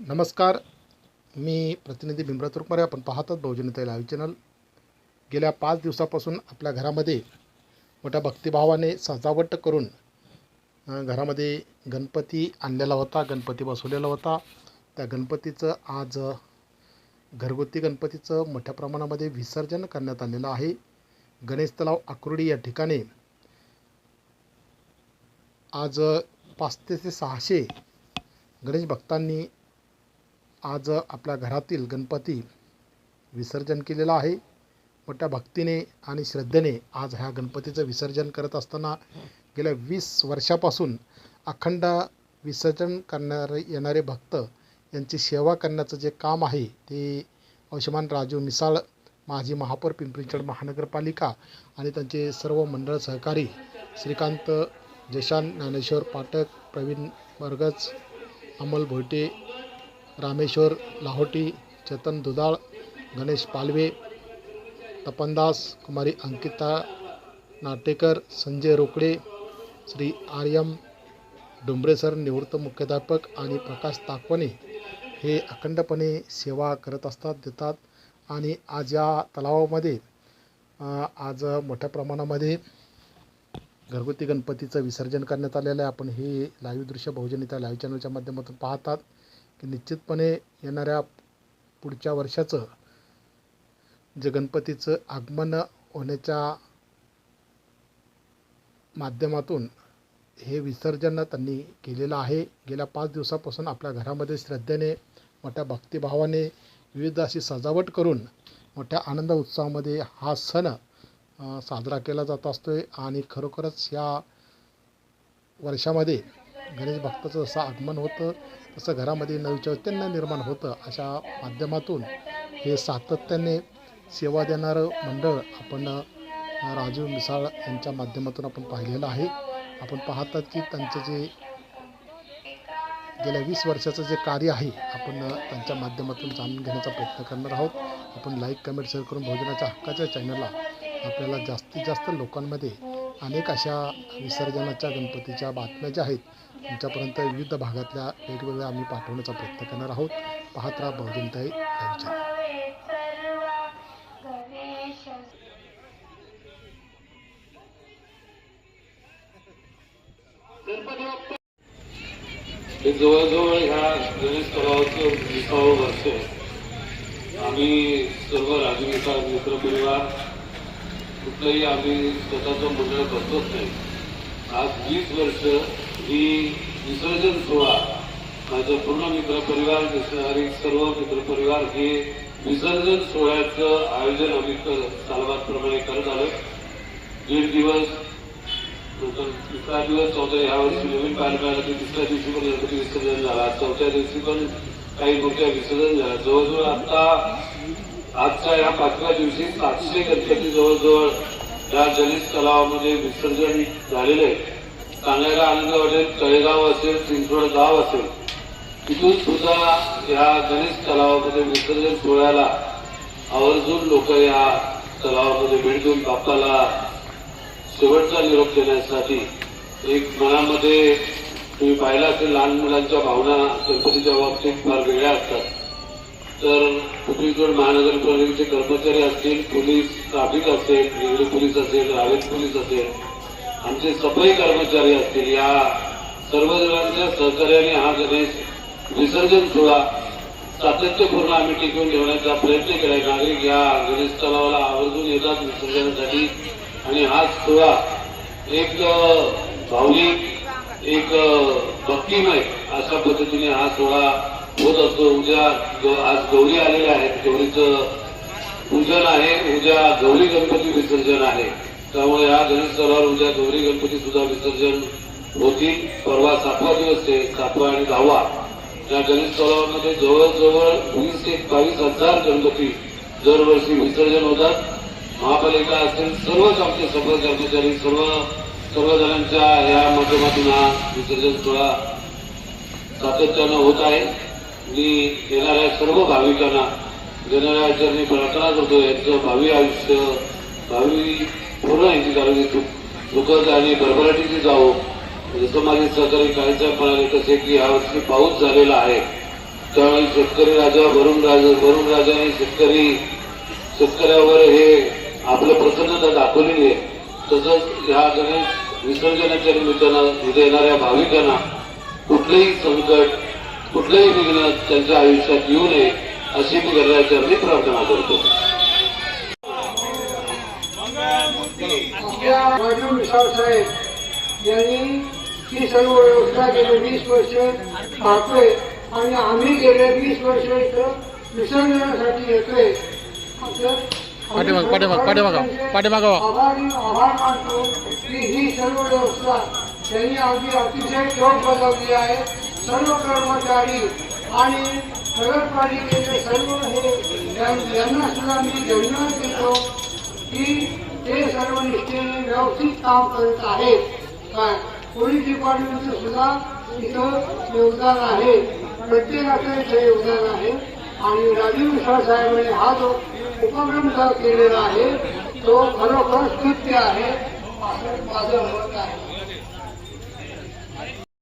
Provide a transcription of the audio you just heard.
नमस्कार. मी प्रतिनिधी भीमराव तुरकमारे. आपण पाहतात बहुजनता लाईव्ह चॅनल. गेल्या पाच दिवसापासून आपल्या घरामध्ये मोठ्या भक्तिभावाने सजावट करून घरामध्ये गणपती आणलेला होता गणपती बसवलेला होता. त्या गणपतीचं आज घरगुती गणपतीचं मोठ्या प्रमाणामध्ये विसर्जन करण्यात आलेलं आहे. गणेश तलाव आकुर्डी या ठिकाणी आज पाचशे पाच ते सहाशे गणेश भक्तांनी आज आपल्या घरातील गणपती विसर्जन केलेला आहे. मोठ्या भक्तीने आणि श्रद्धेने आज ह्या गणपतीचं विसर्जन करत असताना गेल्या वीस वर्षापासून अखंड विसर्जन करणारे येणारे भक्त यांची सेवा करण्याचं जे काम आहे ते आयुष्यमान राजू मिसाळ माजी महापौर पिंपरी चिंचवड महानगरपालिका आणि त्यांचे सर्व मंडळ सहकारी श्रीकांत जशान ज्ञानेश्वर पाठक प्रवीण बर्गज अमल भोयटे रामेश्वर लाहोटी चेतन दुधाळ गणेश पालवे तपनदास कुमारी अंकिता नाटेकर संजय रोकडे श्री आर्यम डुंबरेसर निवृत्त मुख्याध्यापक आणि प्रकाश ताकवणे हे अखंडपणे सेवा करत असतात देतात. आणि आज या तलावामध्ये आज मोठ्या प्रमाणामध्ये घरगुती गणपतीचं विसर्जन करण्यात आलेलं आहे. आपण हे लाईव्ह दृश्य बहुजन इथं लाईव्ह चॅनलच्या माध्यमातून पाहतात. की निश्चितपणे येणाऱ्या पुढच्या वर्षाचं जे गणपतीचं आगमन होण्याच्या माध्यमातून हे विसर्जन त्यांनी केलेलं आहे. गेल्या पाच दिवसापासून आपल्या घरामध्ये श्रद्धेने मोठ्या भक्तिभावाने विविध अशी सजावट करून मोठ्या आनंद उत्साहामध्ये हा सण साजरा केला जात असतो आहे आणि खरोखरच या वर्षामध्ये गणेश भक्ताचं जसं आगमन होतं तसं घरामध्ये नवचैतन्य निर्माण होतं अशा माध्यमातून हे सातत्याने सेवा देणारं मंडळ आपण राजू मिसाळ यांच्या माध्यमातून आपण पाहिलेलं आहे. आपण पाहतात की त्यांचं जे गेल्या वीस वर्षाचं जे कार्य आहे आपण त्यांच्या माध्यमातून जाणून घेण्याचा प्रयत्न करणार आहोत. आपण लाईक कमेंट शेअर करून भोजनाच्या हक्काच्या चॅनलला आपल्याला जास्तीत जास्त लोकांमध्ये अनेक अशा विसर्जनाच्या गणपतीच्या बातम्या ज्या आहेत तुमच्यापर्यंत विविध भागातल्या वेगवेगळ्या आम्ही पाठवण्याचा प्रयत्न करणार आहोत. पाहत राहा बहुजनताई यांच्या. हे जवळजवळ ह्या गणेश तलावाचं विसावं वर्ष आम्ही सर्व राजनेता मित्रपरिवार कुठलंही आम्ही स्वतःचं मंडळ करतोच नाही. आज वीस वर्ष ही विसर्जन सोहळा माझ्या पूर्ण मित्रपरिवार दिसणारी सर्व मित्रपरिवार हे विसर्जन सोहळ्याचं आयोजन आम्ही कर- करत आलो दीड दिवस तिसरा दिवस चौथ्या यावर्षी वर्षी नवीन पाहायला मिळालं की तिसऱ्या दिवशी पण गणपती विसर्जन झाला. चौथ्या दिवशी पण काही मोठ्या विसर्जन झाला जवळजवळ आता आजच्या या पाचव्या दिवशी सातशे गणपती जवळजवळ या जलित तलावामध्ये विसर्जन झालेले सांगायला आनंद वाटेल तळेगाव असेल चिंचवड गाव असेल. तिथून सुद्धा या गणेश तलावामध्ये विसर्जन सोहळ्याला आवर्जून लोक या तलावामध्ये भेट देऊन बाप्पाला शेवटचा निरोप देण्यासाठी एक मनामध्ये तुम्ही पाहिला असेल लहान मुलांच्या भावना गणपतीच्या बाबतीत फार वेगळ्या असतात. तर पुतळीजोड महानगरपालिकेचे कर्मचारी असतील पोलीस ट्राफिक असेल रेल्वे पोलीस असेल रावेत पोलीस असेल आमचे सफाई कर्मचारी असतील या सर्व जणांच्या सहकार्याने हा गणेश विसर्जन सोहळा सातत्यपूर्ण आम्ही टिकवून ठेवण्याचा प्रयत्न केलाय. नागरिक या गणेश तलावाला आवर्जून येतात विसर्जनासाठी. आणि हा सोहळा एक भावनिक एक भक्तिमय अशा पद्धतीने हा सोहळा होत असतो. उद्या आज गौरी आलेल्या आहेत. गौरीचं पूजन आहे. उद्या गौरी गणपती विसर्जन आहे. त्यामुळे या गणेश तलावावर उद्या गौरी गणपती सुद्धा विसर्जन होतील. परवा सातवा दिवस आहे. सातवा आणि दहावा. या गणेश तलावामध्ये जवळजवळ वीस ते बावीस हजार गणपती दरवर्षी विसर्जन होतात. महापालिका असतील सर्वच आमचे सफल कर्मचारी सर्व सर्व जणांच्या या माध्यमातून हा विसर्जन सोहळा सातत्यानं होत आहे. मी येणाऱ्या सर्व भाविकांना देणाऱ्या मी प्रार्थना करतो यांचं भावी आयुष्य भावी पूर्ण यांची कारण दुखत आणि भरभराटीची जावो. जसं माझे सहकारी काळीसाहेब म्हणाले तसे की यावर्षी पाऊस झालेला आहे. त्यावेळी शेतकरी राजा वरुण राजा वरुण राजाने शेतकरी शेतकऱ्यावर हे आपलं प्रसन्नता दाखवलेली आहे. तसंच ह्या गणेश विसर्जनाच्या निमित्तानं इथे येणाऱ्या भाविकांना कुठलंही संकट कुठलंही विघ्न त्यांच्या आयुष्यात येऊ नये अशी मी गणरायाचरणी प्रार्थना करतो. विशाल साहेब यांनी ही सर्व व्यवस्था गेले वीस वर्ष पाहतोय आणि आम्ही गेले वीस वर्ष इथं विसर्जनासाठी येतोय. आपलं- पाठीमाग- पाठीमाग- पाठीमागं- पाठीमागं व्हा. आभारी आभार मानतो की ही सर्व व्यवस्था त्यांनी अगदी अतिशय ठोक बजावली आहे. सर्व कर्मचारी आणि नगरपालिकेचे सर्व हे यांना सुद्धा मी धन्यवाद देतो की ते सर्व निष्ठेने व्यवस्थित काम करत आहेत. काय? पोलीस डिपार्टमेंटचं सुद्धा इथं योगदान आहे. प्रत्येकाचं इथं योगदान आहे. आणि राजीव मिश्रा साहेबांनी हा जो उपक्रम केलेला आहे तो खरोखर स्तुत्य आहे. माझं मत आहे.